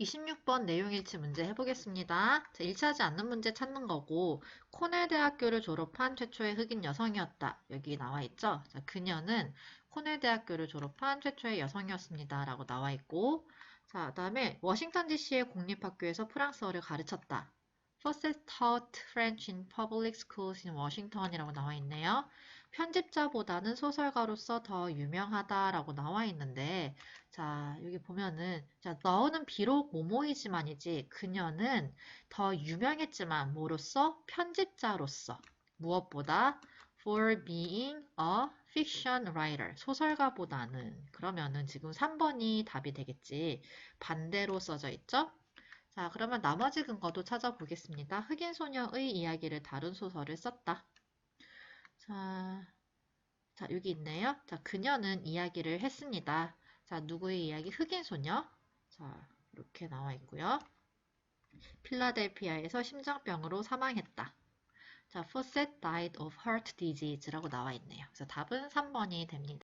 26번 내용 일치 문제 해보겠습니다. 자, 일치하지 않는 문제 찾는 거고 코넬 대학교를 졸업한 최초의 흑인 여성이었다. 여기 나와 있죠? 자, 그녀는 코넬 대학교를 졸업한 최초의 여성이었습니다. 라고 나와 있고 자, 그다음에 워싱턴 DC의 공립학교에서 프랑스어를 가르쳤다. Fawcett taught French in public schools in Washington이라고 나와 있네요. 편집자보다는 소설가로서 더 유명하다라고 나와 있는데, 자, 여기 보면은, 자, 너는 비록 모모이지만이지, 그녀는 더 유명했지만, 뭐로서? 편집자로서. 무엇보다? For being a fiction writer. 소설가보다는. 그러면은 지금 3번이 답이 되겠지. 반대로 써져 있죠? 자, 그러면 나머지 근거도 찾아보겠습니다. 흑인 소녀의 이야기를 다룬 소설을 썼다. 자, 자, 여기 있네요. 자, 그녀는 이야기를 했습니다. 자, 누구의 이야기? 흑인 소녀. 자, 이렇게 나와 있고요. 필라델피아에서 심장병으로 사망했다. 자, Fawcett died of heart disease라고 나와 있네요. 그래서 답은 3번이 됩니다.